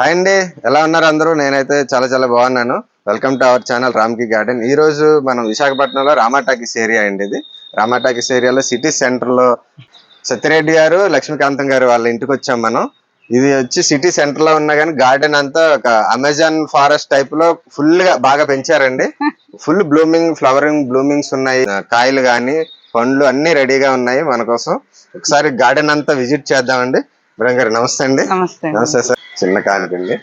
Hi అండి. ఎలా ఉన్నారు అందరూ? నేనైతే చాలా చాలా బాగున్నాను. Welcome to our channel Ramki garden ఈ రోజు మనం విశాఖపట్నంలో రామాటాకిస్ ఏరియా అండి ఇది. రామాటాకిస్ ఏరియాలో సిటీ సెంటర్లో సత్యరెడ్డి గారు లక్ష్మీకాంతం గారు వాళ్ళ ఇంటికి వచ్చాం మనం. ఇది వచ్చి సిటీ సెంటర్లో ఉన్నా కానీ గార్డెన్ అంతా ఒక అమెజాన్ ఫారెస్ట్ టైప్లో ఫుల్గా బాగా పెంచారండి. ఫుల్ బ్లూమింగ్ ఫ్లవరింగ్ బ్లూమింగ్స్ ఉన్నాయి. కాయలు గాని పండ్లు అన్ని రెడీగా ఉన్నాయి మన కోసం. ఒకసారి గార్డెన్ అంతా విజిట్ చేద్దామండి. మేడం గారు నమస్తే అండి. నమస్తే సార్. చిన్న కానికండి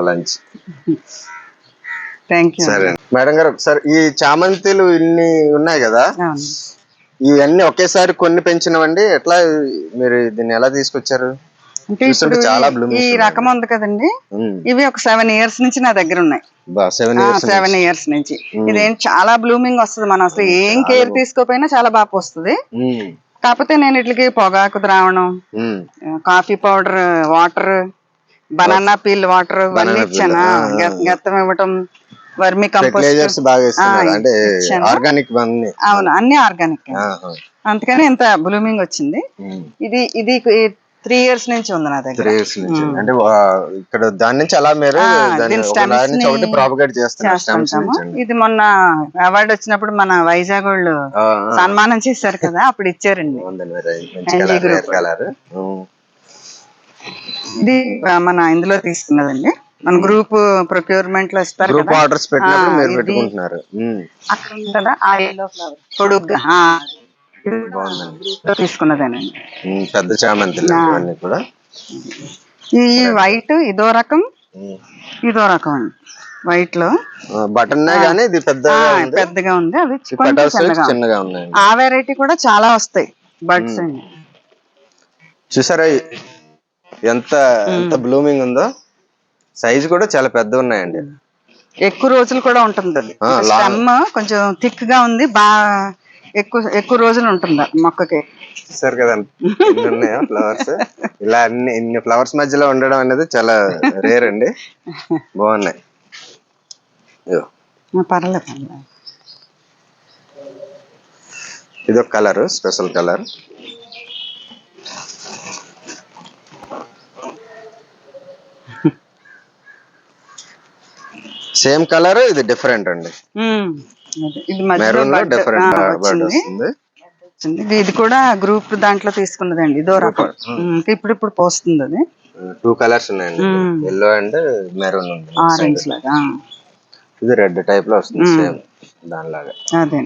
లంచ్. థ్యాంక్ యూ సరే. మేడం గారు ఒకసారి ఈ చామంతిలు ఇన్ని ఉన్నాయి కదా? ఇవన్నీ ఒకేసారి కొన్ని పెంచినవండి. ఎట్లా మీరు దీన్ని ఎలా తీసుకొచ్చారు? అంటే ఇప్పుడు ఈ-. రకం ఉంది కదండి. ఇవి ఒక సెవెన్ ఇయర్స్ నుంచి నా దగ్గర ఉన్నాయి. సెవెన్ ఇయర్స్ సెవెన్ ఇయర్స్ నుంచి. ఇదేం చాలా బ్లూమింగ్ వస్తుంది మనం అసలు. ఏం కేర్ తీసుకోపోయినా చాలా బాగా వస్తుంది కాకపోతే నేను ఇట్లకి పొగాకు ద్రావణం coffee powder water banana peel water ఇవన్నీ peel, ఇచ్చాను? ఆ, గ- గత్తం ఇవ్వటం వర్మి కంపోస్ట్ బాగా అంటే. ఆర్గానిక్ అవును అన్ని ఆర్గానిక్. అందుకని ఇంత బ్లూమింగ్ వచ్చింది. ఇది ఇది త్రీ ఇయర్స్ నుంచి ఉంది నా దగ్గర. అంటే ఇక్కడ దాని నుంచి అలా మీరు ఒకటి ప్రాపగేట్ చేస్తున్నారు. ఇది మొన్న అవార్డు వచ్చినప్పుడు మన వైజాగ్ వాళ్ళు. సన్మానం చేశారు కదా అప్పుడు ఇచ్చారండి బాగుందండి మరి మంచి NG colour group. Rare colour ఇది మన ఇందులో తీసుకున్నదండి. మన గ్రూప్ ప్రొక్యూర్మెంట్లో ఇస్తారు గ్రూప్ ఆర్డర్స్ పెట్టినప్పుడు మీరు పెట్టుకుంటున్నారు. ఉమ్. అక్కడ ఉంటుందా ఆ పొడుగ్గా ఆ, తీసుకున్నదేనండి. ఉమ్, పెద్ద ఆ. ఇవన్నీ కూడా. ఈ వైట్ ఇదో రకం. ఇదో రకం అండి. వైట్లో. బటన్ కానీ ఇది పెద్ద ఆ, పెద్దగా ఉంది. కొంచెం పెటల్స్ చిన్నగా ఉంది. చిన్నగా ఉన్నాయండి. ఆ వెరైటీ కూడా చాలా వస్తాయి. బర్డ్స్ అండి. చూసారా ఎంత ఎంత బ్లూమింగ్ ఉందో సైజ్ కూడా చాలా పెద్ద ఉన్నాయండి. ఎక్కువ రోజులు కూడా ఉంటుంది అది. స్టెమ్ కొంచెం థిక్గా ఉంది బాగా ఎక్కువ ఎక్కువ రోజులు ఉంటుంది మొక్కకి? చూసారు కదా ఉన్నాయో ఫ్లవర్స్ ఇలా అన్ని ఇన్ని ఫ్లవర్స్ మధ్యలో ఉండడం అనేది చాలా రేర్ అండి. బాగున్నాయి. పర్లేదు. ఇది ఒక colour special colour same colour ఇది డిఫరెంట్ అండి. ఇది మెరూన్లో డిఫరెంట్ బర్డ్ వస్తుంది. ఇది- ఇది కూడా గ్రూప్ దాంట్లో తీసుకున్నదండి ఇదో రకం. ఇప్పుడు ఇప్పుడు పోస్తుంది అది టూ కలర్స్ ఉన్నాయండి. ఎల్లో అండ్ మెరూన్ ఉంది. ఆరెంజ్ లాగా. ఇది రెడ్ టైప్లో వస్తుంది సేమ్ దానిలాగా. అదే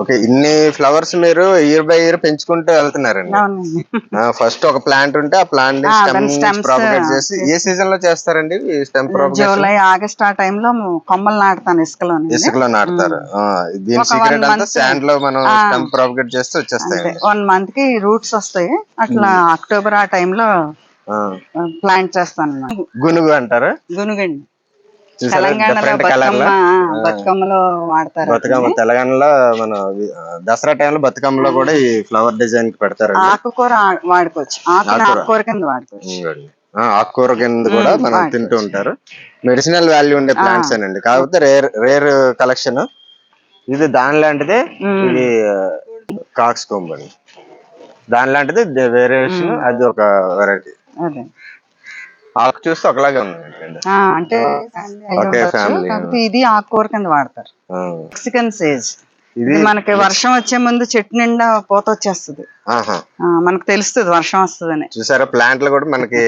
ఓకే ఇన్ని ఫ్లవర్స్ మీరు ఇయర్ బై ఇయర్ పెంచుకుంటూ వెళ్తున్నారండి. అవునండి. ఫస్ట్ ఒక ప్లాంట్ ఉంటే ఆ ప్లాంట్ని ఆ, స్టెమ్ దాని stems, ప్రాపగేట్ చేసి ఏ సీజన్లో చేస్తారండి స్టెమ్ జూలై ఆగస్ట్ ఆ టైంలో కొమ్మలు నాటుతాను ఇసుకలో ఇసుకలో నాటుతారు. ఆ, దీని ఒక సీక్రెట్ one అంతా month. శాండ్లో మనం ఆ. స్టెమ్ ప్రాపగేట్ చేస్తే వచ్చేస్తాయండి. వన్ మంత్కి రూట్స్ వస్తాయి. అట్లా అక్టోబర్ ఆ టైంలో ఆ. ప్లాంట్ చేస్తాను అన్నమాట. గునుగు అంటారు? గునుగండి. తెలంగాణలో బతుకమ్మ లో? బతుకమ్మలో వాడతారు బతుకమ్మ తెలంగాణలో మన దసరా టైంలో బతుకమ్మలో కూడా ఈ ఫ్లవర్ డిజైన్కి పెడతారండి. ఆకుకూర వాడుకోవచ్చు. ఆకుకూర. కింద వాడుకోవచ్చు. ఆకుకూర కింద కూడా మనం. తింటూ ఉంటారు. మెడిసినల్ వాల్యూ ఉండే ప్లాంట్స్ అండి కాకపోతే రేర్ రేర్ కలెక్షన్. ఇది దాని లాంటిదే. ఇది కాక్స్ అండి దాని లాంటిది వేరియేషన్ అది ఒక వెరైటీ. ఆకు చూస్తే ఒకలాగే ఉందండి. ఆ, అంటే ఒకే. కాకపోతే ఇది ఆకుకూర కింద వాడతారు. మెక్సికన్ సేజ్ ఇది మనకి వర్షం వచ్చే ముందు చెట్టు నిండా పోత వచ్చేస్తుంది. మనకు తెలుస్తుంది వర్షం వస్తుందని. చూసారా ప్లాంట్లు కూడా మనకి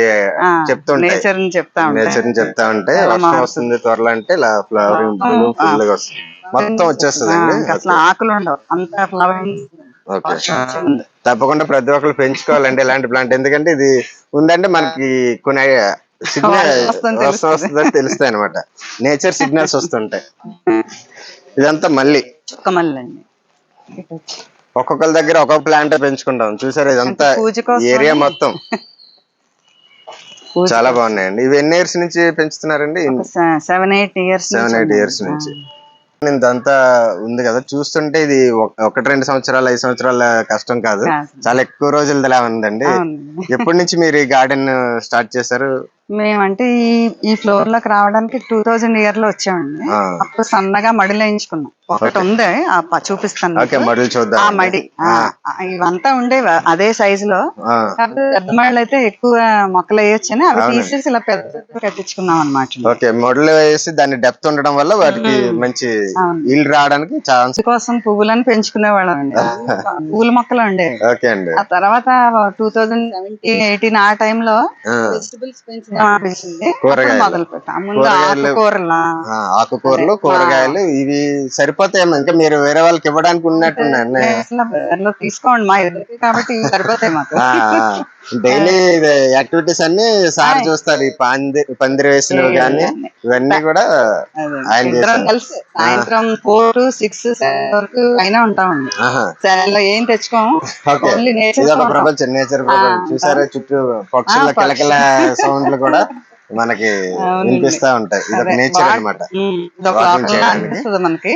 చెప్తుంటాయి నేచర్ని చెప్తా నేచర్ని చెప్తా ఉంటే వర్షం. వస్తుంది త్వరలో అంటే ఇలా ఫ్లవరింగ్ ఫుల్గా వస్తుంది. మొత్తం వచ్చేస్తుంది అసలు ఆకులు ఉండవు. అంత ఫ్లవరింగ్ తప్పకుండా ప్రతి ఒక్కరు పెంచుకోవాలండి ఇలాంటి ప్లాంట్ ఎందుకంటే ఇది ఉందంటే మనకి కొన్ని సిగ్నల్ వస్తుందని తెలుస్తాయి అనమాట నేచర్ సిగ్నల్స్ వస్తుంటాయి. ఇదంతా మళ్ళీ. ఒక్కొక్కరి దగ్గర ఒక్కొక్క ప్లాంట్ పెంచుకుంటాం. చూసారా ఇదంతా ఏరియా మొత్తం. చాలా బాగున్నాయండి. ఇవి ఎన్ని ఇయర్స్ నుంచి పెంచుతున్నారండి? Seven eight years seven eight years నుంచి ఇదంతా ఉంది కదా చూస్తుంటే ఇది ఒక- ఒకటి రెండు సంవత్సరాలు ఐదు సంవత్సరాల కష్టం కాదు. చాలా ఎక్కువ రోజులదిలా ఉందండి. ఎప్పటి నుంచి మీరు ఈ గార్డెన్ స్టార్ట్ చేశారు మేమంటే ఈ ఈ ఫ్లోర్లోకి రావడానికి టూ థౌజండ్ ఇయర్లో వచ్చామండి. అప్పుడు సన్నగా మడిలో వేయించుకున్నాం. ఒకటి ఉంది చూపిస్తాను ఆ మడి ఇవంతా ఉండేవి అదే సైజు లో. పెద్ద మడులు అయితే ఎక్కువ మొక్కలు వేయొచ్చని అవి తీసేసి ఇలా పెద్ద కట్టించుకున్నాం అనమాట ఓకే మడులు వేసి దాని డెప్త్ ఉండడం వల్ల వాటికి మంచి. ఈల్డ్ రావడానికి ఛాన్స్ కోసం పువ్వులను పెంచుకునే వాళ్ళం అండి. పువ్వుల మొక్కలు ఉండేవి ఓకే అండి. ఆ తర్వాత టూ థౌజండ్ సెవెంటీన్ ఎయిటీన్ ఆ టైంలో వెజిటబుల్స్ పెంచడం మొదలు పెట్టాం ముందు. ఆకుకూరలా కూరగాయలు ఇవి సరిపోతాయేమో. ఇంకా మీరు వేరే వాళ్ళకి ఇవ్వడానికి బజార్లో తీసుకోండి మా ఇద్దరికి కాబట్టి సరిపోతాయి మాకు. డైలీ యాక్టివిటీస్ అన్ని సార్ చూస్తారు. ఈ పంది పందిరి వేసినవి కానీ ఇవన్నీ కూడా. ఆయన. కలిసి సాయంత్రం ఫోర్ టు సిక్స్ వరకు అయినా ఉంటామండి. ఆహా. సెవెన్లో ఏం తెచ్చుకోము ఓన్లీ నేచర్ ప్రపంచం నేచర్ చూసారా చుట్టూ పక్షుల. కిలకిల సౌండ్లు కూడా మనకి. వినిపిస్తా ఉంటాయి. ఇది ఒక నేచర్. అనిపిస్తుంది మనకి.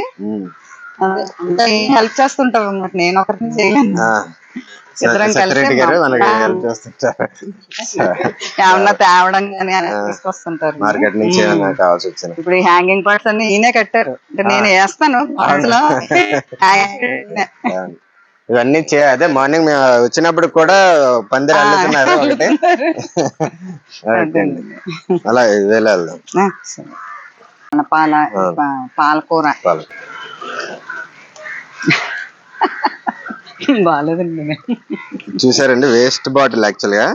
హెల్ప్ చేస్తుంటారు నేను ఒకరిని చేయలేను. ఇద్దరం కలిసి ఏమన్నా తేవడం కానీ తీసుకొస్తుంటారు. మార్కెట్ నుంచి కావాల్సి వచ్చిన ఇప్పుడు ఈ హ్యాంగింగ్ పార్ట్స్ అన్ని ఈయనే కట్టారు. అంటే నేను వేస్తాను లో. ఇవన్నీ చే అదే మార్నింగ్ మేము వచ్చినప్పుడు కూడా పందిరి అల్లుతున్నారు ఒకటి. అలా. మన పాల పాలకూర. బాగాలేదండి చూసారండి వేస్ట్ బాటిల్ యాక్చువల్గా.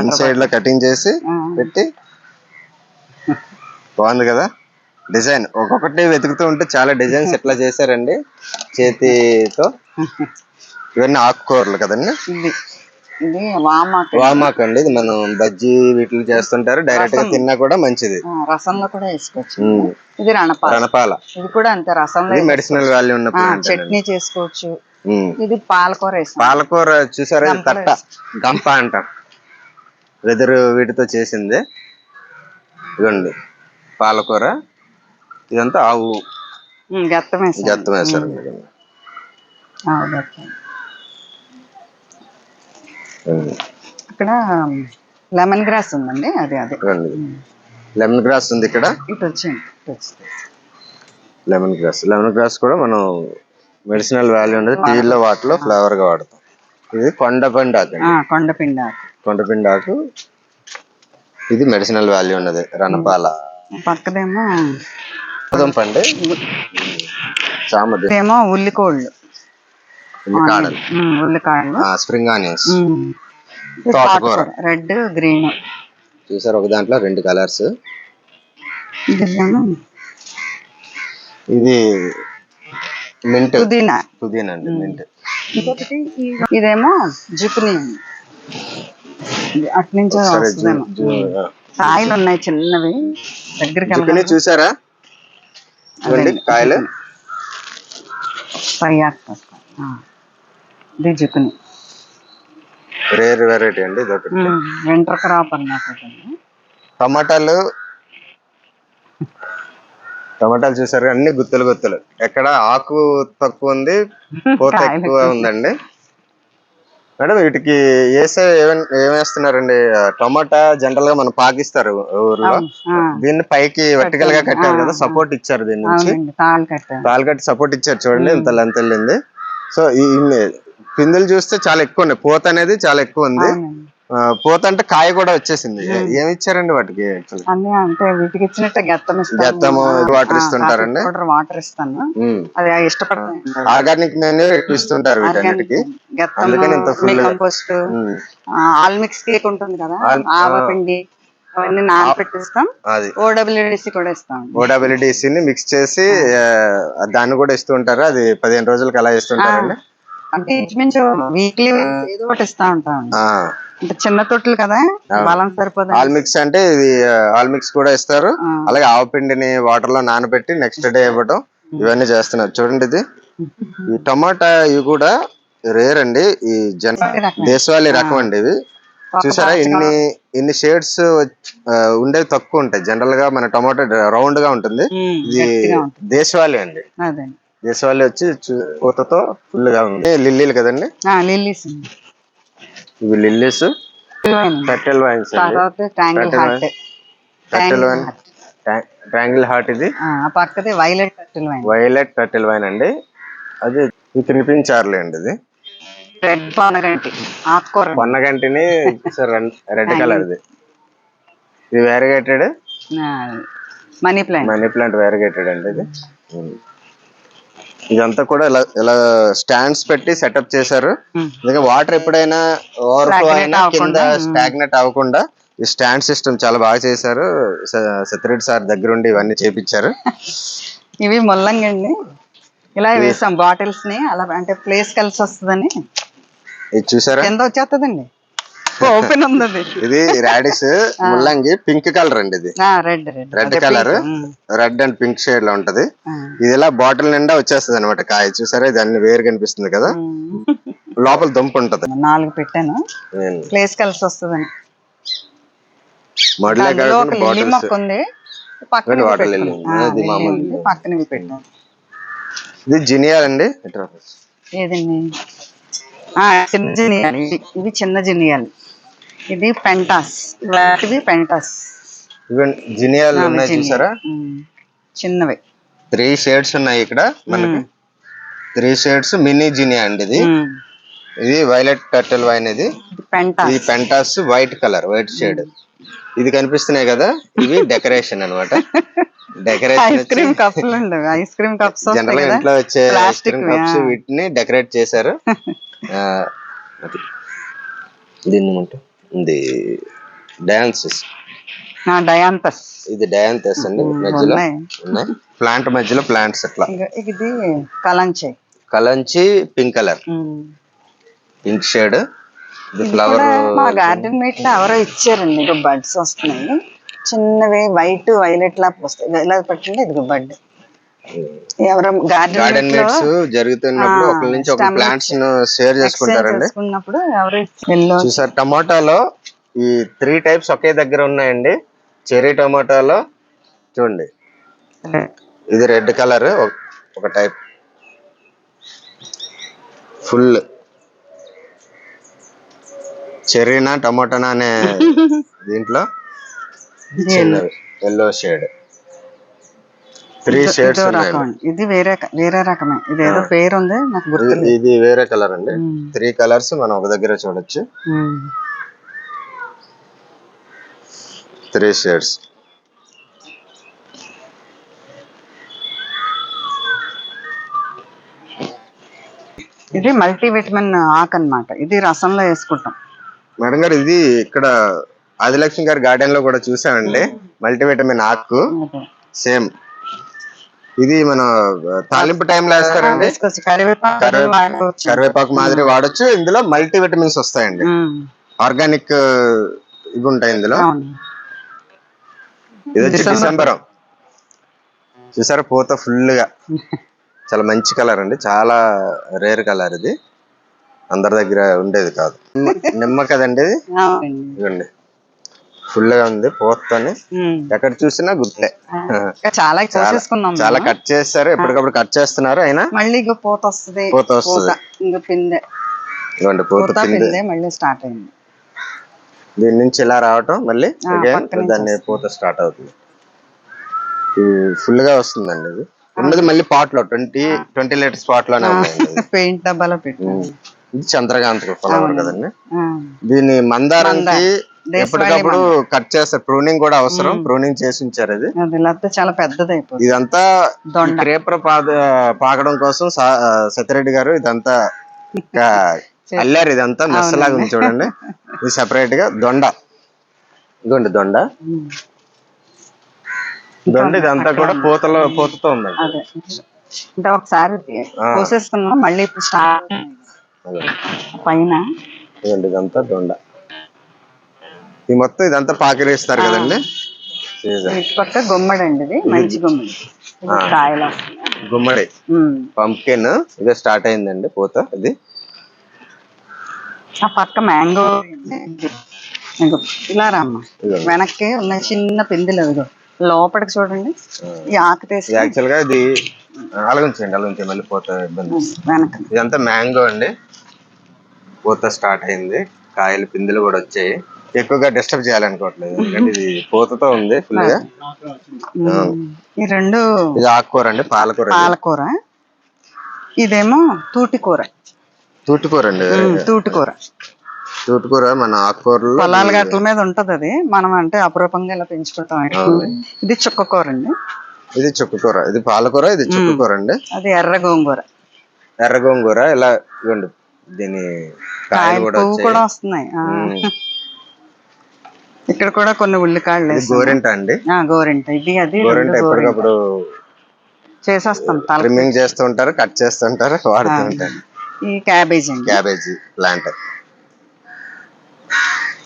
ఇన్సైడ్లో కటింగ్ చేసి పెట్టి బాగుంది కదా? డిజైన్ ఒక్కొక్కటి వెతుకుతూ ఉంటే చాలా డిజైన్స్ ఎట్లా చేశారండి? చేతితో. ఇవన్నీ ఆకుకూరలు కదండి? ఇది వామాకు వామాకు అండి ఇది మనం బజ్జీ వీటిలో చేస్తుంటారు డైరెక్ట్గా తిన్నా కూడా మంచిది. రసంలో కూడా వేసుకోవచ్చు. ఇది రణపాల. రణపాల. ఇది కూడా అంతే రసంలో ఇది మెడిసినల్ వాల్యూ ఉన్న. చట్నీ చేసుకోవచ్చు. ఇది పాలకూర పాలకూర చూసారా తట్ట గంప అంటారు. వెదురు వీటితో చేసింది. ఇదిగోండి పాలకూర. ఇదంతా ఆవు. గత్తం గత్తం వేస్తారు అక్కడ లెమన్ గ్రాస్ ఉందండి అది అదే. లెమన్ గ్రాస్ ఉంది ఇక్కడ. ఇటు వచ్చేయండి ఇటు వచ్చేయండి. లెమన్ గ్రాస్ లెమన్ గ్రాస్ కూడా మనం మెడిసినల్ వాల్యూ ఉండదు టీలో వాటిలో ఫ్లేవర్గా వాడతాం. ఇది కొండపండి ఆకు కొండపిండి ఆకు. కొండపిండి ఆకు. ఇది మెడిసినల్ వాల్యూ ఉన్నది. రణపాల. పక్కదేమో దుంపండి చామది ఇదేమో ఉల్లికోళ్ళు. Spring onions. తోటకూర. Red green. చూసారు ఒక దాంట్లో రెండు కలర్స్. ఇది మింట్. పుదీనా. పుదీనా అండి మింట్. ఇంకొకటి ఇదేమో జుకుని. ఇది అటు నుంచో సరే వస్తుందేమో. కాయలు ఉన్నాయి చిన్నవి. దగ్గరికి చూసారా? కాయలు. ఫ్రై ఆకుపచ్చ. ఆ ఇది జుకుని రేర్ వెరైటీ అండి వింటర్ క్రాప్ అన్నమాట. టమాటాలు. టమాటాలు చూసారు అన్ని గుత్తులు గుత్తులు. ఎక్కడ ఆకు తక్కువ ఉంది పూత ఎక్కువ ఉందండి. మేడం వీటికి వేసే ఏమేం- ఏం వేస్తున్నారండి? ఆ, టమాటా జనరల్గా మనం పాకిస్తారు ఊర్లో. దీన్ని పైకి వర్టికల్గా కట్టారు కదా సపోర్ట్ ఇచ్చారు దీని నుంచి. తాళ్ళు కట్టి సపోర్ట్ ఇచ్చారు చూడండి ఇంత లెంత్ వెళ్ళింది. సో ఈ పిందులు చూస్తే చాలా ఎక్కువ ఉన్నాయి. పూత అనేది చాలా ఎక్కువ ఉంది. పూత అంటే కాయ కూడా వచ్చేసింది. ఏమి ఇచ్చారండి వాటికి అన్ని అంటే వీటికి ఇచ్చినట్టే గత్తము వాటర్ ఇస్తుంటారండి. వాటర్ ఇస్తాను. అది ఇష్టపడతాను. ఆర్గానిక్ మెన్యూ ఎక్కువ ఇస్తుంటారు వీటన్నిటికి గత్తం అందుకని ఇంత. Compost um, all mix cake ఉంటుంది కదా ఆల్- ఆవపిండి అవన్నీ నానబెట్టిస్తాం ఓడబ్ల్యూడిసి కూడా ఇస్తాం. ఓడబిలిటీసీ ని మిక్స్ చేసి దాన్ని కూడా ఇస్తూ ఉంటారు. అది పదిహేను రోజులకి అలా ఇస్తుంటారండి అంటే ఇంచుమించు వీక్లీ ఏదో ఒకటి ఇస్తా ఉంటాం అంటే చిన్న తొట్లు కదా బలం సరిపోదు? ఆల్ మిక్స్ అంటే ఇది ఆల్ మిక్స్ కూడా ఇస్తారు. అలాగే ఆవు పిండిని వాటర్లో నానబెట్టి నెక్స్ట్ డే ఇవ్వడం ఇవన్నీ చేస్తున్నారు. చూడండి ఇది. ఈ టమాటా ఇవి కూడా రేర్ అండి. ఈ జన దేశవాళీ రకం. అండి ఇవి. చూసారా ఇన్ని ఇన్ని షేడ్స్ ఉండేవి తక్కువ ఉంటాయి. జనరల్గా మన టమాటా రౌండ్గా ఉంటుంది. ఇది దేశవాళీ అండి. దేశవాళీ వచ్చి పూతతో ఫుల్గా ఉంది. లిల్లీలు కదండి? లిల్లీస్ ఇవి లిల్లీస్? కట్టెల్ వైన్స్ కట్టెల్ వైన్ ట్రాంగిల్ హార్ట్ ఇది? పక్కది violet turtle vine violet turtle vine అండి. అది తినిపించారులే అండి ఇది. రెడ్ పొనగంటి ఆకుకూర పొన్నగంటిని రెడ్ కలర్ ఇది ఇది variegated money plant money plant variegated అండి ఇది. ఉమ్. ఇదంతా కూడా ఇలా ఇలా స్టాండ్స్ పెట్టి సెటప్ చేశారు. ఇంకా వాటర్ ఎప్పుడైనా ఓవర్ఫ్లో అయినా కింద స్టాగ్నెట్ అవ్వకుండా ఈ స్టాండ్ సిస్టమ్ చాలా బాగా చేశారు. సత్యరెడ్డి సార్ దగ్గరుండి ఇవన్నీ చేపించారు. ఇవి ముల్లంగి అండి. ఇలా వేసాం బాటిల్స్ని. అలా అంటే ప్లేస్ కలిసి వస్తుందని. ఇది చూసారా? కింద వచ్చేస్తుందండి ఓపెన్ ఉంది ఇది రాడిస్ ముల్లంగి పింక్ కలర్ అండి ఇది. Red colour. Red and pink షేడ్లో ఉంటది ఇది ఇలా బాటిల్ నిండా వచ్చేస్తుంది అనమాట కాయ. చూసారా? ఇది అన్ని వేరు కనిపిస్తుంది కదా. లోపల దుంప ఉంటది. నాలుగు పెట్టాను. ప్లేస్ కలిసి మొక్క ఉంది. పక్కన పక్కన పెట్టాను. ఇది జినియాల్ అండి. ఏదండి? చిన్న జినియాలు ఇవి- చిన్న జినియాలు ఇది పెంటాస్. ఇవి పెంటాస్. జినియాల్ ఉన్నాయి చూసారా? చిన్నవి. త్రీ షేడ్స్ ఉన్నాయి ఇక్కడ మనకి. త్రీ షేడ్స్ మినీ జినియా అండి ఇది. ఇది వైలెట్ టర్టిల్ వైన్ ఇది. ఇది pentas. White colour white shade. ఇది కనిపిస్తున్నాయి కదా ఇవి డెకరేషన్ అన్నమాట. డెకరేషన్ ఐస్ క్రీమ్ కప్స్ ఉండవు. ఐస్ క్రీమ్ కప్స్ జనరల్ ఇంట్లో వచ్చే ఐస్ ప్లాస్టిక్ క్రీమ్ కప్స్ వీటిని డెకరేట్ చేశారు. అది. దీన్ని ఏమంటారు? ఇది డయాన్సెస్. డయాంతస్. ఇది డయాంతెస్ అండి మధ్యలో. ఉన్నాయి. ప్లాంట్ మధ్యలో ప్లాంట్స్ అట్లా. ఇది kalanchoe. Kalanchoe pink colour. Pink shade. ఇది ఇది ఫ్లవర్ మా గార్డెన్ మీట్లో ఎవరో ఇచ్చారండి ఇదిగో బడ్స్ వస్తున్నాయి. చిన్నవి వైట్ వైలెట్ లా వస్తాయి ఇలా పెట్టండి ఇదిగో బడ్ ఎవరో గార్డెన్ మీట్స్ జరుగుతున్నప్పుడు ఒకరి నుంచి ఒక ప్లాంట్స్ను షేర్ చేసుకుంటారండి. చూసారు టమాటాలో ఈ త్రీ టైప్స్ ఒకే దగ్గర ఉన్నాయండి. చెర్రీ టమాటాలో చూడండి. ఇది రెడ్ కలర్ ఒక టైప్ ఫుల్ చెర్రీనా టమాటానా అనే దీంట్లో ఎల్లో షేడ్ త్రీ షేడ్స్ ఇదో వేరే వేరే రకమే. ఇది ఏదో పేరు ఉంది నాకు గుర్తు ఇది- వేరే కలర్ అండి. త్రీ కలర్స్ మనం ఒక దగ్గర చూడొచ్చు. త్రీ షేడ్స్ ఇది మల్టీ విటమిన్ ఆకు అన్నమాట. ఇది రసంలో వేసుకుంటాం. మేడం గారు ఇది ఇక్కడ ఆదిలక్ష్మి గారి గార్డెన్లో కూడా చూసామండి మల్టీవిటమిన్ ఆకు. సేమ్ ఇది మన తాలింపు టైంలో వేస్తారండి. కరివేపాకు మాదిరి వాడొచ్చు. ఇందులో మల్టీ విటమిన్స్ వస్తాయండి. ఆర్గానిక్ ఇవి ఉంటాయి ఇందులో. ఇది వచ్చి డిసెంబరం చూసారా పూత ఫుల్గా చాలా మంచి కలర్ అండి. చాలా రేర్ కలర్ ఇది. అందరి దగ్గర ఉండేది కాదు. నిమ్మ- కదండి ఇది? అవునండి. ఇదిగోండి. ఫుల్గా ఉంది పూతతోని ఉమ్. ఎక్కడ చూసినా గుర్తే చాలా కోసేసుకున్నాం చాలా. కట్ చేస్తారు ఎప్పటికప్పుడు కట్ చేస్తున్నారు అయినా. మళ్ళీ ఇంకో పూత వస్తుంది. పూత వస్తుంది. ఇంకా పిందె. ఇదిగోండి పూత పూత పిండి పిందె మళ్ళీ స్టార్ట్ అయింది. దీని నుంచి ఇలా రావటం మళ్ళీ దాన్ని పూత స్టార్ట్ అవుతుంది. ఫుల్గా వస్తుందండి ఇది. ఉన్నది మళ్ళీ పాట్లో ట్వంటీ ట్వంటీ లీటర్స్ పాట్లోనే. పెయింట్ డబ్బాలో పెట్టాను ఇది చంద్రకాంత ఫ్లవర్ కదండి. దీని మందారానికి ఎప్పటికప్పుడు కట్ చేస్తారు. ప్రూనింగ్ కూడా అవసరం. ప్రూనింగ్ చేసి ఉంచారు అది లేకపోతే చాలా పెద్దది అయిపోతుంది ఇదంతా దొండ. క్రేపర్ పాద పాకడం కోసం సత్యరెడ్డి గారు ఇదంతా అల్లారు ఇదంతా మెస్సలాగా ఉంది చూడండి. ఇది సెపరేట్గా దొండ. ఇదిగోండి దొండ. దొండ ఇదంతా కూడా పూతలో పూతతో ఉందండి అంటే ఒకసారి కోసేసుకున్నాం మళ్ళీ. పైన. ఇదంతా దొండ. ఈ మొత్తం ఇదంతా పాకిరేస్తారు కదండి? పక్క గుమ్మడి అండి ఇది మంచి గుమ్మడి. ఇది కాయలు. వస్తున్నాయి గుమ్మడి. ఉమ్. పంప్కిన్ ఇదే స్టార్ట్ అయిందండి పూత ఇది. ఆ పక్క మ్యాంగో ఇలా రామ్మ. వెనక్కి ఉన్న చిన్న పిందులు ఇదిగో. లోపలికి చూడండి. ఈ ఆకు తీసి యాక్చువల్గా ఇది అలగుంచండి అలగుంచండి మళ్ళీ పూత ఇబ్బంది వెనక. ఇదంతా మ్యాంగో అండి. పూత స్టార్ట్ అయింది. కాయలు పిందులు కూడా వచ్చాయి. ఎక్కువగా డిస్టర్బ్ చేయాలనుకోవట్లేదు. ఎందుకంటే ఇది పూతతో ఉంది ఫుల్గా. ఈ రెండు ఇది ఆకుకూర అండి పాలకూర. పాలకూర. ఇదేమో తూటికూర. తూటుకూర అండి. తూటికూర. తూటుకూర మన ఆకుకూరలో పొలాల గట్ల మీద ఉంటది అది. మనం అంటే అపురూపంగా ఇలా పెంచుకుంటాం. ఇది చుక్కకూర అండి. ఇది చుక్కకూర. ఇది పాలకూర ఇది చుక్కకూర అండి. అది ఎర్ర గోంగూర. ఎర్ర గోంగూర ఇలా ఇవ్వండి. దీని కాయలు కూడా వస్తున్నాయి. ఇక్కడ కూడా కొన్ని ఉల్లికాయలు. గోరింట అండి. గోరింట. ఇది అది గోరింట. ఎప్పటికప్పుడు చేసేస్తాం ట్రిమ్మింగ్ చేస్తూ ఉంటారు కట్ చేస్తుంటారు వాడుతూ ఉంటారు. ఈ క్యాబేజ్ అండి. Cabbage plant.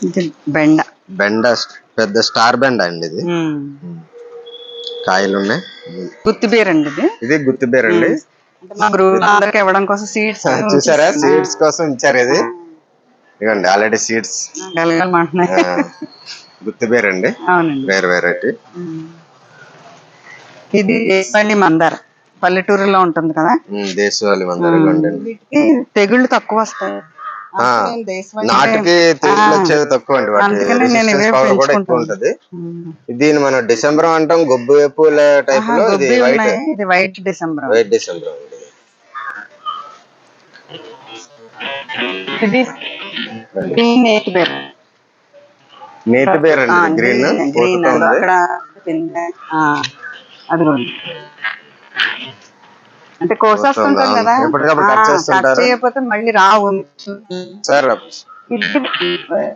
ఇది బెండ. బెండ పెద్ద స్టార్ బెండ అండి ఇది. కాయలు ఉన్నాయి. గుత్తిబీర అండి ఇది. ఇది గుత్తిబీర అండి. అందరికి ఇవ్వడం కోసం సీడ్స్ చూసారా? సీడ్స్ కోసం ఇచ్చారు ఇది. ఇదిగోండి ఆల్రెడీ సీడ్స్ అండి అవునండి. వేరే వెరైటీ. ఇది దేశవాళీ మందార పల్లెటూరులో ఉంటుంది కదా? దేశవాళి మందరం తెగుళ్ళు తక్కువ వస్తాయి. నాటుకి వచ్చేవి తక్కువ అండి కూడా ఎక్కువ. ఉంటది. దీన్ని మనం డిసెంబర్ అంటాం గొబ్బు పూల టైప్లో. ఇది వైట్ డిసెంబర్. White December. ఇది గ్రీన్ నేతి బేర్. నేతి బేర్ అండి గ్రీన్ గ్రీన్ ఉంది. అక్కడ పిందె. ఆ, అది కూడా ఉంది. అంటే కోసేస్తుంటాం. కదా? చేస్తుంటారు. చేయకపోతే మళ్ళీ రావు. సార్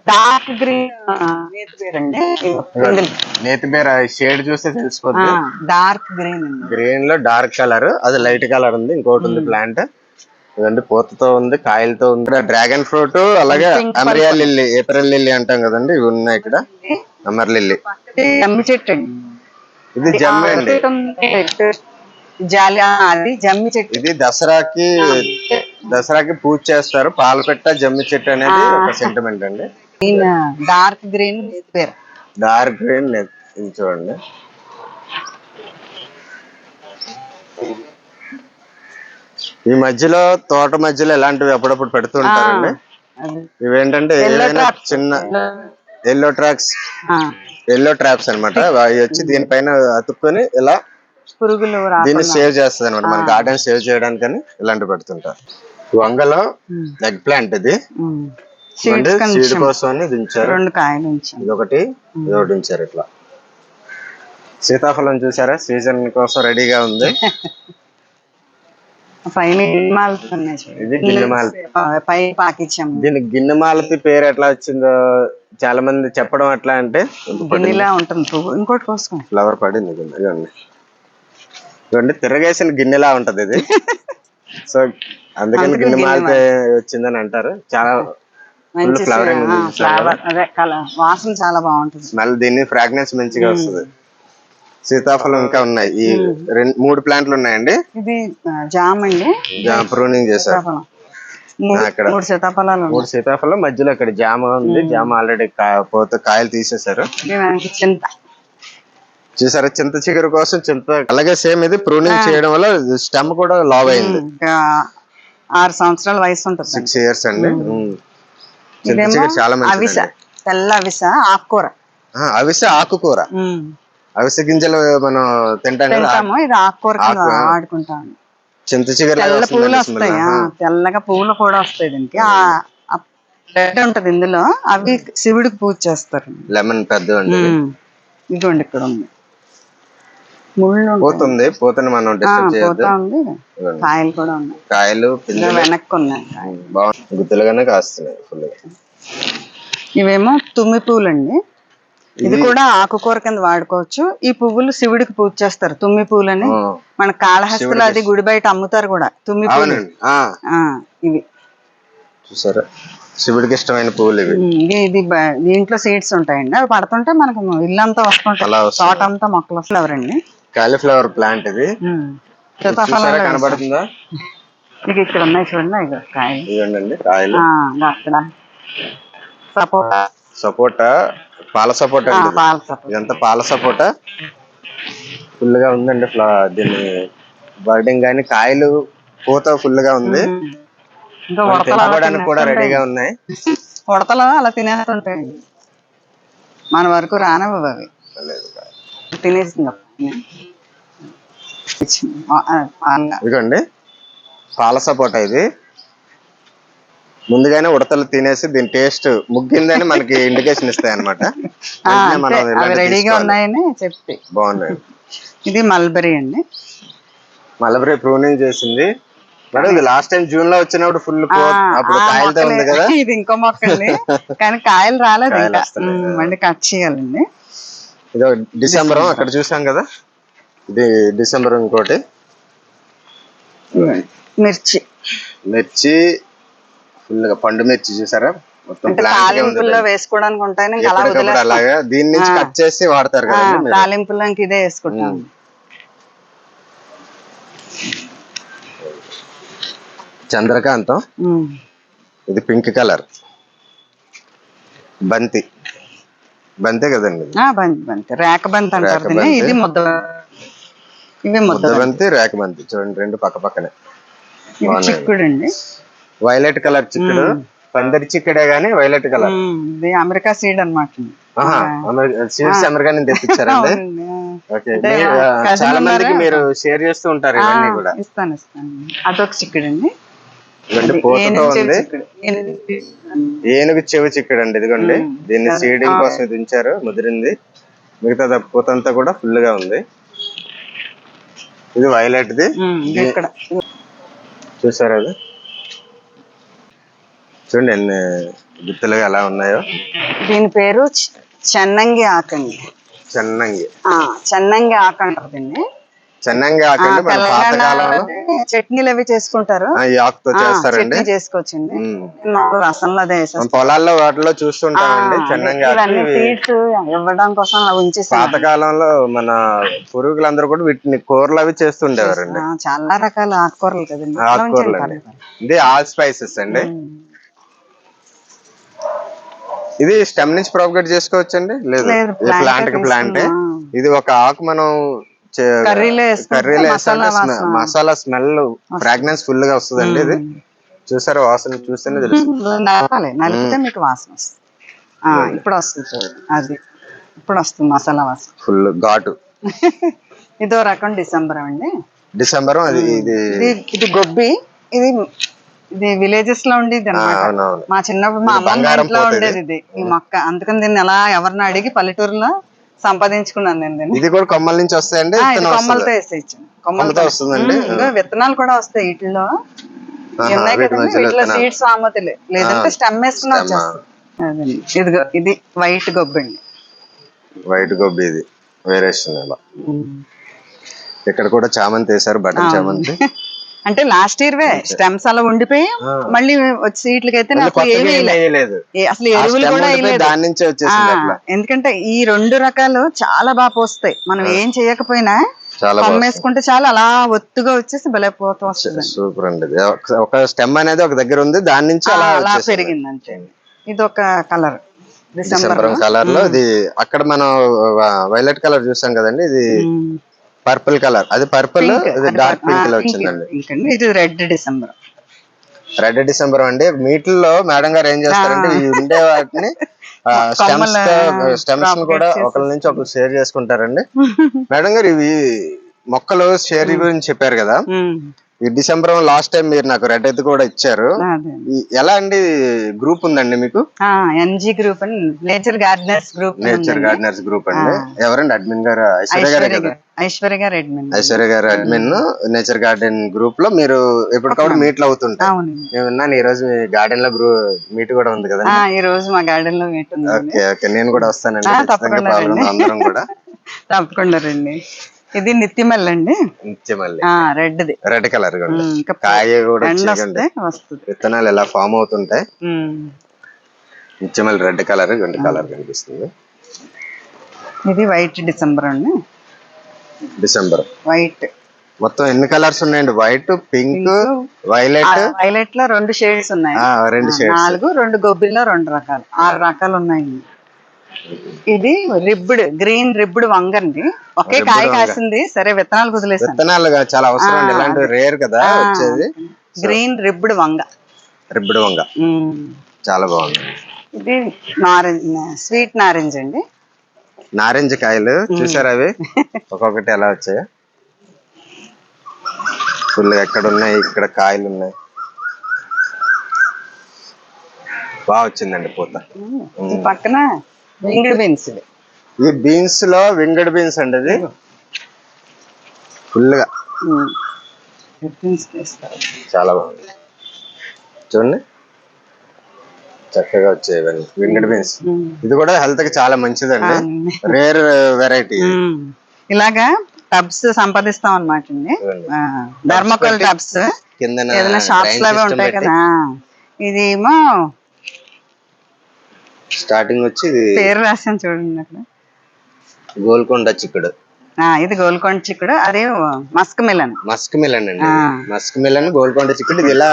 డార్క్ గ్రీన్ నేతి బేర్ షేడ్ చూస్తే తెలిసిపోద్ది. డార్క్ గ్రీన్ గ్రీన్లో డార్క్ కలర్ అది లైట్ కలర్ ఉంది ఇంకోటి ఉంది ప్లాంట్. ఇదండి పూతతో ఉంది కాయలతో ఉంది. డ్రాగన్ ఫ్రూట్ అలాగే అమరియా లిల్లీ ఏప్రిల్ లిల్లీ అంటాం కదండి ఇవి ఉన్నాయి ఇక్కడ. Amaryllis. జమ్మి చెట్టు అండి. ఇది జమ్మి అండి. జాలి అది జమ్మి చెట్టు. ఇది దసరాకి దసరాకి పూజ చేస్తారు. పాలపెట్ట జమ్మి చెట్టు అనేది ఒక సెంటిమెంట్ అండి. డార్క్ గ్రీన్ బేర్ డార్క్ గ్రీన్ చూడండి. ఈ మధ్యలో తోట మధ్యలో ఇలాంటివి అప్పుడప్పుడు పెడుతూ ఉంటారండి. ఇవేంటంటే ఏదైనా చిన్న ఎల్లో ట్రాక్స్ ఎల్లో ట్రాప్స్ అనమాట అవి వచ్చి దీనిపైన అతుక్కొని ఇలా పురుగులు దీన్ని సేవ్ చేస్తుంది అనమాట మన గార్డెన్ సేవ్ చేయడానికని ఇలాంటివి పెడుతుంటారు. వంగలో ఎగ్ ప్లాంట్ ఇది. సీడ్ కోసం దించారు. రెండు కాయలు ఉంచాం. ఇది ఒకటి ఇది ఒకటి ఉంచారు ఇట్లా. సీతాఫలం చూసారా? సీజన్ కోసం రెడీగా ఉంది. పైన గిన్నెమాలతో ఉన్నాయి చూడు. ఇది గిన్నెమాల. ఆ, పై పాకిచ్చాము దీనికి గిన్నెమాలతి పేరు ఎట్లా వచ్చిందో చాలా మంది చెప్పడం ఎట్లా అంటే గిన్నెలా ఉంటుంది పువ్వు ఇంకోటి కోసుకో ఫ్లవర్ పడింది. ఇదిగోండి. ఇదిగోండి తిరగేసిన గిన్నెలా ఉంటది ఇది. సో అందుకని గిన్నె మాలితే వచ్చిందని అంటారు. చాలా మంచి ఫ్లవర్ అదే కలర్ వాసన చాలా బాగుంటుంది. స్మెల్ దీన్ని ఫ్రాగ్రెన్స్ మంచిగా వస్తుంది. సీతాఫలం ఇంకా ఉన్నాయి. ఈ రెండు మూడు ప్లాంట్లు ఉన్నాయండి. ఇది జామ్ అండి. ప్రూనింగ్ చేశారు. అక్కడ. మూడు సీతాఫలాలు. మూడు సీతాఫలం మధ్యలో ఇక్కడ జామ ఉంది. జామ ఆల్రెడీ పోతే కాయలు తీసేశారు. చింత. చూసారా చింత చిగురు కోసం చింత. అలాగే సేమ్ ఇది ప్రూనింగ్ చేయడం వల్ల స్టెమ్ కూడా లావ్ అయింది. ఆరు సంవత్సరాల వయసు ఉంటుంది. సిక్స్ ఇయర్స్ అండి. చింత చిగురు చాలా అవిస మంచిది తెల్ల అవిస ఆకుకూర. అవిసె ఆకుకూర. అవిసె గింజలు మనం తింటాం తింటాము. ఇది ఆకుకూర చింత చిగురు పువ్వులు వస్తాయి. తెల్లగా పువ్వులు కూడా వస్తాయి దీనికి. రెడ్ ఉంటది ఇందులో. అవి శివుడికి పూజ చేస్తారు. లెమన్ పెద్ద. ఇదిగోండి ఇక్కడ ఉంది. ముళ్ళు. పోతుంది. పోతుంది మనం పోతా ఉంది. కాయలు కూడా ఉన్నాయి. కాయలు వెనక్కి ఉన్నాయి. బాగుంది. గుత్తులుగానే కాస్తున్నాయి ఫుల్ ఇవేమో తుమ్మి పువ్వులు అండి ఇది కూడా ఆకుకూర కింద వాడుకోవచ్చు. ఈ పువ్వులు శివుడికి పూజ చేస్తారు. తుమ్మి పువ్వులని మన కాళహస్తిలో అది గుడి బయట అమ్ముతారు కూడా. తుమ్మి పువ్వులు ఆ, ఇవి. చూసారా? శివుడికి ఇష్టమైన పువ్వులు ఇవి. ఇది ఇది దీంట్లో సీడ్స్ ఉంటాయండి. అవి పడుతుంటే మనకు ఇల్లంతా వస్తుంటాయి. తోట అంతా మొక్కలు ఫ్లవర్ అండి. కాలీఫ్లవర్ ప్లాంట్ ఇది. కనబడుతుందా? మీకు ఇక్కడ ఉన్నాయి చూడండి. కాయలు. ఇవ్వండి కాయలు. సపోటా సపోటా పాల సపోటా. పాల సపోటా. ఇదంతా పాల సపోటా. ఫుల్గా ఉందండి దీన్ని బర్డింగ్ కానీ కాయలు పూత ఫుల్గా ఉంది తినడానికి కూడా. రెడీగా ఉన్నాయి. ఉడతలు అలా తినేస్తుంటాయి. మన వరకు అవి. లేదు. తినేసింది ఇదిగోండి పాల సపోటా ఇది. ముందుగానే ఉడతలు తినేసి దీని టేస్ట్ ముగ్గిందని మనకి ఇండికేషన్ ఇస్తాయి అనమాట రెడీగా ఉన్నాయని చెప్పి. బాగున్నాయి. ఇది మల్బరీ అండి. మలబరీ ప్రూనింగ్ చేసింది. మేడం ఇది లాస్ట్ టైం జూన్లో వచ్చినప్పుడు ఫుల్ అప్పుడు కాయలతో. ఉంది కదా. ఇది ఇంకో మొక్క కానీ కాయలు రాలేదు మళ్ళీ కట్ చేయాలండి. ఇది డిసెంబర్. అక్కడ చూసాం కదా. ఇది డిసెంబర్ ఇంకోటి. మిర్చి. మిర్చి ఫుల్గా పండు మిర్చి చూసారా? మొత్తం తాలింపుల్లో వేసుకోవడానికి వదిలేస్తాం అలాగా? దీని నుంచి. కట్ చేసి వాడతారు కదా తాలింపుల్లో ఇదే వేసుకుంటాం. చంద్రకాంతం. ఇది పింక్ కలర్. బంతి. బంతే కదండి బంతి బంతి. రేక బంతి అంటారు. ఇది ముద్ద ఇవి ముద్ద బంతి. రేక బంతి. చూడండి రెండు పక్క పక్కనే. చిక్కుడు అండి వైలెట్ కలర్ చిక్కుడు. పందిరి చిక్కుడే గానీ వైలెట్ కలర్. ఇది అమెరికా సీడ్ అనమాట సీడ్స్ అమెరికా నుంచి తెప్పించారండి. ఓకే చాలా మందికి మీరు షేర్ చేస్తూ ఉంటారు ఇవన్నీ కూడా. ఇస్తాను ఇస్తాను. అదొక చిక్కుడు అండి ఏనుగు చెవి చిక్కుడు. అండి ఇదిగోండి. దీన్ని సీడింగ్ కోసం ఇది ఉంచారు ముదిరింది. మిగతా పూతంతా కూడా ఫుల్గా ఉంది. ఇది వైలెట్ ది చూసారా అది? చూడండి ఎన్ని గుత్తులుగా ఎలా ఉన్నాయో. దీని పేరు చెన్నంగి ఆకండి చెన్నంగి. చెన్నంగి ఆకు అంటారు దీన్ని. చెన్నంగి ఆకండి మన పాతకాలంలో. చట్నీలు అవి చేసుకుంటారు. ఈ ఆకుతో చేస్తారండి. చేసుకోవచ్చండి. రసంలో అదే పొలాల్లో వాటిలో చూస్తుంటామండి చెన్నంగి ఆకు ఇవ్వడం కోసం ఉంచేసాం పాతకాలంలో మన పురుగులందరూ కూడా వీటిని కూరలు అవి చేస్తుండేవారండి. చాలా రకాల ఆకుకూరలు కదండి. ఆకుకూరలు అండి. ఇది ఆల్ స్పైసెస్ అండి. ఇది స్టెమ్ నుంచి ప్రాపగేట్ చేసుకోవచ్చండి? లేదు. లేదు, ప్లాంట్కి ప్లాంట్. ఇది ఒక ఆకు మనం కర్రీలో మసాలా స్మెల్ ఫ్రాగ్రెన్స్ ఫుల్గా వస్తుందండి ఇది. చూసారా వాసన చూస్తేనే తెలుసు నలిపితే మీకు వాసన వస్తుంది. ఆ, ఇప్పుడు వస్తుంది అది. ఇప్పుడు వస్తుంది మసాలా వాసన. ఫుల్ ఘాటు. ఇదో రకం డిసెంబర్ అండి. డిసెంబర్ అది ఇది గొబ్బి. ఇది ఇది విలేజెస్లో ఉండేది మా చిన్నప్పుడు మా బంగారం ఇంట్లో. ఉండేది ఇది. ఈ మొక్క. అందుకని దీన్ని ఎలా ఎవరిని అడిగి పల్లెటూరులో సంపాదించుకున్నాను నేను దీన్ని. ఇది కూడా కొమ్మల నుంచి వస్తాయండి కొమ్మలతో వస్తుంది. వేసేయచ్చు కొమ్మలతో వస్తుందండి. ఇదిగో విత్తనాలు కూడా వస్తాయి వీటిలో ఉన్నాయి కదండి. సీడ్స్ ఆమతులే లేదంటే స్టెమ్ వేసుకుని వచ్చేస్తుంది అదండి ఇదిగో ఇది వైట్ గొబ్బండి వైట్ గోబీ ఇది. ఇలా ఇక్కడ కూడా చామంతి వేసారు బటన్ చామంతి. అంటే లాస్ట్ ఇయర్ వే స్టెమ్స్ అలా ఉండిపోయి మళ్ళీ వచ్చి సీట్లకి అయితే నాకు ఏమీ అసలు ఎరువులు కూడా ఎందుకంటే ఈ రెండు రకాలు చాలా బాగా పోస్తాయి. మనం ఏం చేయకపోయినా వేసుకుంటే చాలా అలా ఒత్తుగా వచ్చేసి భలే పోత వస్తుంది. సూపర్ అండి ఒక- స్టెమ్ అనేది ఒక దగ్గర ఉంది దాని నుంచి అలా. పెరిగింది అంతే. ఇది ఒక కలర్ డిసెంబర్ కలర్లో ఇది అక్కడ మనం వైలెట్ కలర్ చూసాం కదండి ఇది పర్పుల్ కలర్. అది పర్పుల్ డార్క్ పింక్లో వచ్చిందండి. ఇది రెడ్ డిసెంబర్. రెడ్ డిసెంబర్ అండి. మీట్లో మేడం గారు ఏం చేస్తారంటే ఈ ఉండే వాటిని స్టెమ్స్ స్టెమ్స్ కూడా ఒకరి నుంచి ఒకరు షేర్ చేసుకుంటారండి. మేడం గారు ఇవి మొక్కలు షేర్ గురించి చెప్పారు కదా. ఈ డిసెంబర్ లాస్ట్ టైం మీరు నాకు రెడ్ అయితే కూడా ఇచ్చారు. ఎలా అండి గ్రూప్ ఉందండి మీకు? ఎన్జి గ్రూప్ అని nature gardeners group nature gardeners group అండి. ఎవరండి అడ్మిన్ గారు? ఐశ్వర్య గారే కదా? ఐశ్వర్య గారు అడ్మిన్. ఐశ్వర్య గారు అడ్మిన్. నేచర్ గార్డెన్ గ్రూప్లో మీరు ఎప్పటికప్పుడు మీట్లు నేను విన్నాను ఈ రోజు మీ గార్డెన్లో గ్రూ మీట్ కూడా ఉంది కదా ఈ రోజు మా గార్డెన్లో మీట్ ఉంది ఓకే ఓకే. నేను కూడా వస్తానండి. అందరం కూడా. తప్పకుండా రండి. ఇది నిత్యమల్లి అండి నిత్యమల్లి. ఆ రెడ్ కలర్ కాయ కూడా విత్తనాలు ఎలా ఫామ్ అవుతుంటాయి. నిత్యమల్లి రెడ్ కలర్ రెండు కలర్ కనిపిస్తుంది. ఇది వైట్ డిసెంబర్ అండి. డిసెంబర్. వైట్. మొత్తం ఎన్ని కలర్స్ ఉన్నాయండి? White pink violet violet? లో రెండు షేడ్స్ ఉన్నాయి. రెండు షేడ్స్. నాలుగు రెండు గొబ్బిల్లో రెండు రకాలు. ఆరు రకాలు ఉన్నాయి ఇది రిబ్బుడ్ గ్రీన్ రిబ్బుడ్ వంగండి ఒకే కాయ కాసింది. సరే విత్తనాలు కుదిలేసాను. విత్తనాలు చాలా అవసరం అండి. రేర్ కదా వచ్చేది. గ్రీన్ రిబ్బుడ్ వంగ. రిబ్బిడి వంగ. చాలా బాగుంది. ఇది నారెంజ్ స్వీట్ నారెంజ్ అండి. నారింజ కాయలు చూసారా అవి? ఒక్కొక్కటి ఎలా వచ్చాయి? ఫుల్ ఎక్కడ ఉన్నాయి ఇక్కడ కాయలు ఉన్నాయి. బాగా వచ్చిందండి పూత. పక్కన ఇంగిడి బీన్స్. ఈ బీన్స్లో వింగడ్ బీన్స్ అండి ఇది. ఫుల్గా. చాలా బాగుంది. చూడండి. చక్కగా వచ్చాయి ఇవన్నీ. Winged beans. ఇది కూడా హెల్త్కి చాలా మంచిదండి. Rare variety. ఇలాగా టబ్స్ సంపాదిస్తాం అనమాట అండి. Thermocol tubs. కింద ఏదైనా షాప్స్ లాగా ఉంటాయి కదా. ఇది ఏమో స్టార్టింగ్ వచ్చి పేరు రాసాను చూడండి అక్కడ. గోల్కొండ చిక్కుడు. ఇది గోల్కొండ చిక్కుడు. అదే మస్క్ మిలన్. మస్క్ మిలన్ అండి. మస్క్ మిలన్ గోల్కొండ చిక్కుడు. ఇది ఇలా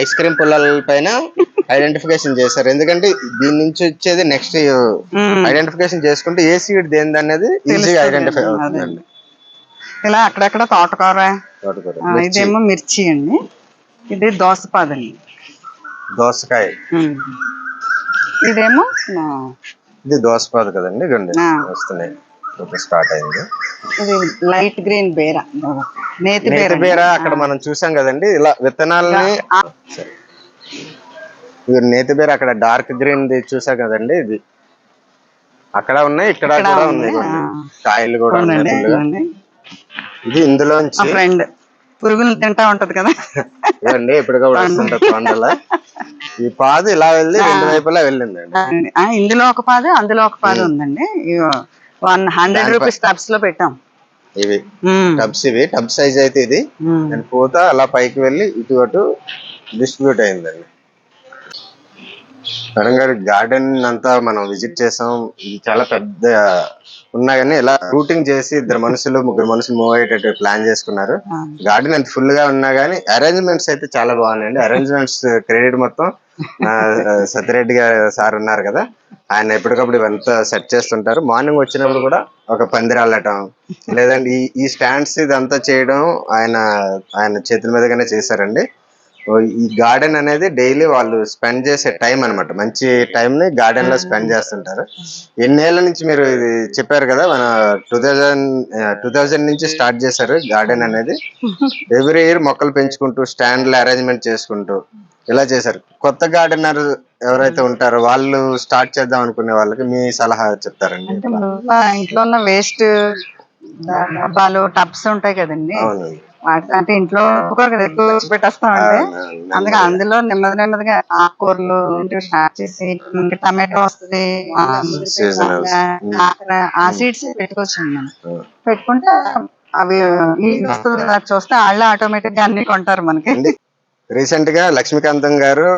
ఐస్ క్రీమ్ పుల్లల పైన ఐడెంటిఫికేషన్ చేశారు. ఎందుకంటే దీని నుంచి వచ్చేది నెక్స్ట్ ఐడెంటిఫికేషన్ చేసుకుంటే ఏ సీడ్ దేనిది అనేది ఈజీగా ఐడెంటిఫై అవుతుందండి. ఇలా అక్కడక్కడ తోటకూర ఇదేమో మిర్చి అండి. ఇది దోసపాదండి. దోసకాయ. ఇదేమో? ఇది దోసపాదు కదండి ఆ. వస్తున్నాయి. ఇప్పుడు స్టార్ట్ అయింది. ఇది లైట్ గ్రీన్ బేర. నేతి బేర బీర అక్కడ మనం చూసాం కదండి ఇలా విత్తనాలని ఇది నేతి బీర అక్కడ డార్క్ గ్రీన్ చూసా కదండి ఇది. అక్కడ ఉన్నాయి ఇక్కడ కూడా ఉంది, ఉన్నాయి. కాయలు కూడా ఉన్నాయి. ఇది ఇందులోంచి ఫ్రెండ్ పురుగులు తింటా ఉంటది కదా. ఎప్పటికప్పుడు కొండల? ఈ పాదు ఇలా వెళ్ళి రెండు వైపులా వెళ్ళిందండి. ఇందులో ఒక పాదు అందులో ఒక పాదు ఉందండి. వన్ హండ్రెడ్ రూపీస్ టబ్స్లో పెట్టాం. ఇవి టబ్స్ ఇవి టబ్ సైజ్ అయితే ఇది. పూత అలా పైకి వెళ్ళి ఇటు అటు డిస్ట్రిబ్యూట్ అయిందండి. గారి గార్డెన్ అంతా మనం విజిట్ చేసాం. ఇది చాలా పెద్ద ఉన్నా కానీ ఇలా రూటింగ్ చేసి ఇద్దరు మనుషులు ముగ్గురు మనుషులు మూవ్ అయ్యేటట్టు ప్లాన్ చేసుకున్నారు. గార్డెన్ అంత ఫుల్గా ఉన్నా గానీ అరేంజ్మెంట్స్ అయితే చాలా బాగున్నాయండి. అరేంజ్మెంట్స్ క్రెడిట్ మొత్తం సత్యరెడ్డి గారు సార్ ఉన్నారు కదా ఆయన ఎప్పటికప్పుడు ఇవంతా సెట్ చేస్తుంటారు. మార్నింగ్ వచ్చినప్పుడు కూడా ఒక పందిరి అల్లటం లేదంటే ఈ ఈ స్టాండ్స్ ఇదంతా చేయడం ఆయన ఆయన చేతుల మీదగానే చేశారండి. ఈ గార్డెన్ అనేది డైలీ వాళ్ళు స్పెండ్ చేసే టైం అన్నమాట. మంచి టైం ని గార్డెన్లో స్పెండ్ చేస్తుంటారు. ఎన్నేళ్ళ నుంచి మీరు ఇది చెప్పారు కదా మన టూ థౌజండ్ టూ థౌజండ్ నుంచి స్టార్ట్ చేశారు గార్డెన్ అనేది. ఎవ్రీ ఇయర్ మొక్కలు పెంచుకుంటూ స్టాండ్లు అరేంజ్మెంట్ చేసుకుంటూ ఇలా చేశారు. కొత్త గార్డెనర్ ఎవరైతే ఉంటారో వాళ్ళు స్టార్ట్ చేద్దాం అనుకునే వాళ్ళకి మీ సలహా చెప్తారండి. ఇంట్లో ఉన్న వేస్ట్ డబ్బాలు టబ్స్ ఉంటాయి కదండి. అంటే ఇంట్లో ఒక్కొక్కరు కదా ఎక్కువ వచ్చి పెట్టేస్తామండి అందుకే అందులో నెమ్మది నెమ్మదిగా ఆకుకూరలు స్టార్ట్ చేసి టమాటో వస్తుంది ఆ సీడ్స్ పెట్టుకోవచ్చు మనం. పెట్టుకుంటే అవి వస్తుంది కదా చూస్తే వాళ్ళే ఆటోమేటిక్గా అన్ని కొంటారు మనకి. రీసెంట్గా లక్ష్మీకాంతం గారు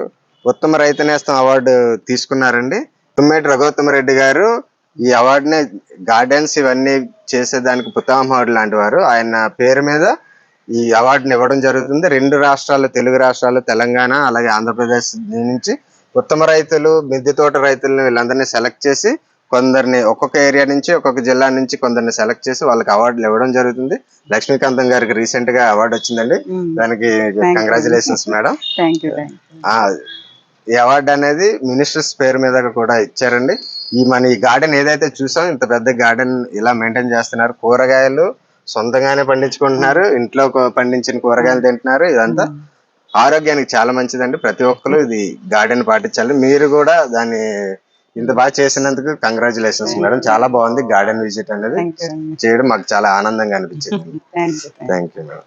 ఉత్తమ రైతు నేస్తం అవార్డు తీసుకున్నారండి. తుమ్మేటి రఘుత్తమ రెడ్డి గారు ఈ అవార్డుని గార్డెన్స్ ఇవన్నీ చేసేదానికి పుతామహుడు లాంటి వారు. ఆయన పేరు మీద ఈ అవార్డుని ఇవ్వడం జరుగుతుంది. రెండు రాష్ట్రాలు తెలుగు రాష్ట్రాలు తెలంగాణ అలాగే ఆంధ్రప్రదేశ్ నుంచి ఉత్తమ రైతులు మిద్దె తోట రైతులను వీళ్ళందరినీ సెలెక్ట్ చేసి కొందరిని ఒక్కొక్క ఏరియా నుంచి ఒక్కొక్క జిల్లా నుంచి కొందరిని సెలెక్ట్ చేసి వాళ్ళకి అవార్డులు ఇవ్వడం జరుగుతుంది. లక్ష్మీకాంతం గారికి రీసెంట్గా అవార్డు వచ్చిందండి. దానికి కంగ్రాచులేషన్స్ మేడం ఈ అవార్డు అనేది మినిస్టర్స్ పేరు మీద కూడా ఇచ్చారండి. ఈ మన ఈ గార్డెన్ ఏదైతే చూసాం ఇంత పెద్ద గార్డెన్ ఇలా మెయింటైన్ చేస్తున్నారు. కూరగాయలు సొంతంగానే పండించుకుంటున్నారు. ఇంట్లో పండించిన కూరగాయలు తింటున్నారు. ఇదంతా ఆరోగ్యానికి చాలా మంచిదండి. ప్రతి ఒక్కరు ఇది గార్డెన్ పాటించాలి. మీరు కూడా దాన్ని ఇంత బాగా చేసినందుకు కంగ్రాచులేషన్స్ మేడం. చాలా బాగుంది గార్డెన్ విజిట్ అనేది. చేయడం మాకు చాలా ఆనందంగా అనిపించింది. Thank you madam.